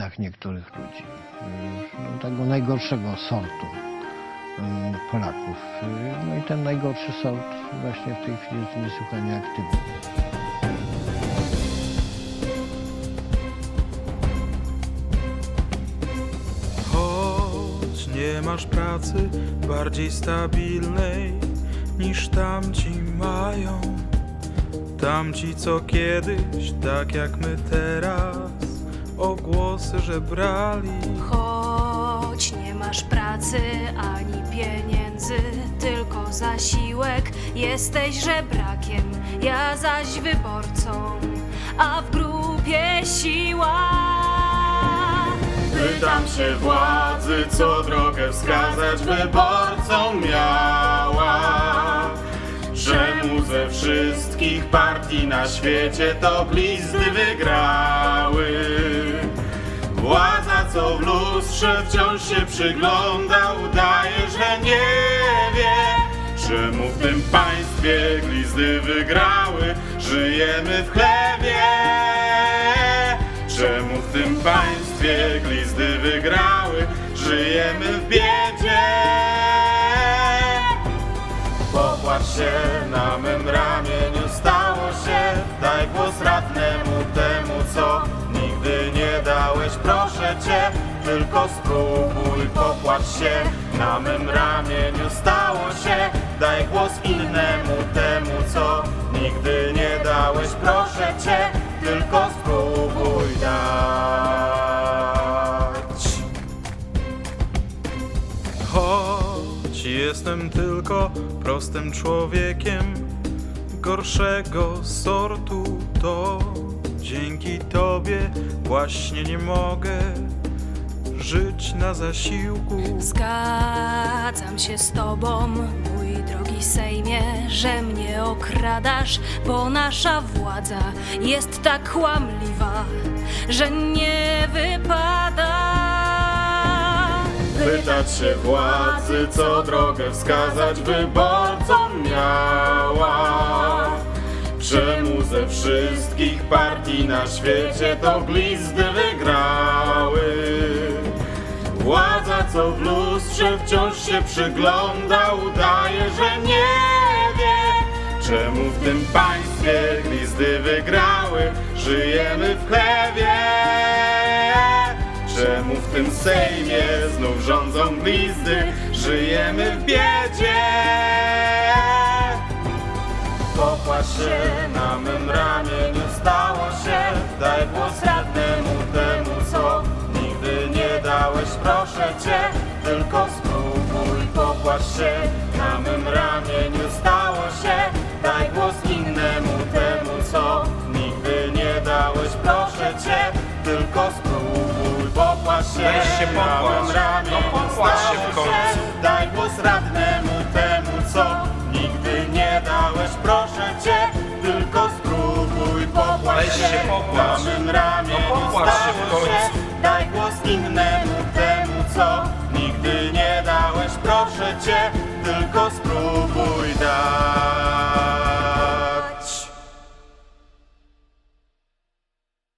rodzinach niektórych ludzi, y, no, tego najgorszego sortu y, Polaków. Y, No i ten najgorszy sort właśnie w tej chwili jest niesłychanie aktywny. Choć nie masz pracy bardziej stabilnej niż tamci mają. Tamci co kiedyś, tak jak my teraz, o głosy żebrali. Choć nie masz pracy ani pieniędzy, tylko zasiłek, jesteś żebrakiem, ja zaś wyborcą, a w grupie siła. Pytam się władzy, co drogę wskazać wyborcom miała. Czemu ze wszystkich partii na świecie to glizdy wygrały? Lustrze wciąż się przygląda, udaje, że nie wie. Czemu w tym państwie glizdy wygrały? Żyjemy w chlebie. Czemu w tym państwie glizdy wygrały? Żyjemy w biedzie. Popłacz się na mym ramieniu, stało się. Daj głos radnemu tylko spróbuj. Popłacz się na mym ramieniu, stało się. Daj głos innemu temu, co nigdy nie dałeś. Proszę cię, tylko spróbuj dać. Choć jestem tylko prostym człowiekiem gorszego sortu, to dzięki Tobie właśnie nie mogę żyć na zasiłku. Zgadzam się z tobą, mój drogi Sejmie, że mnie okradasz, bo nasza władza jest tak kłamliwa, że nie wypada. Pytać się władzy, co drogę wskazać wyborcom miała. Czemu ze wszystkich partii na świecie to glizdy wygrały? Co w lustrze wciąż się przygląda, udaje, że nie wie. Czemu w tym państwie glizdy wygrały? Żyjemy w chlewie. Czemu w tym Sejmie znów rządzą glizdy? Żyjemy w biedzie. Popłacz się na mym ramieniu, stało się. Daj głos radnemu temu, cię, tylko spróbuj. Popłacz się na mym ramieniu, stało się. Daj głos innemu temu, co nigdy nie dałeś. Proszę cię, tylko spróbuj. Popłacz się Weź się na popłacz. mym ramieniu, No popłacz się w stało końcu. Daj głos radnemu temu, co nigdy nie dałeś. Proszę cię, tylko spróbuj. Popłacz Weź się popłacz. na mym ramieniu, No popłacz się w stało końcu. Daj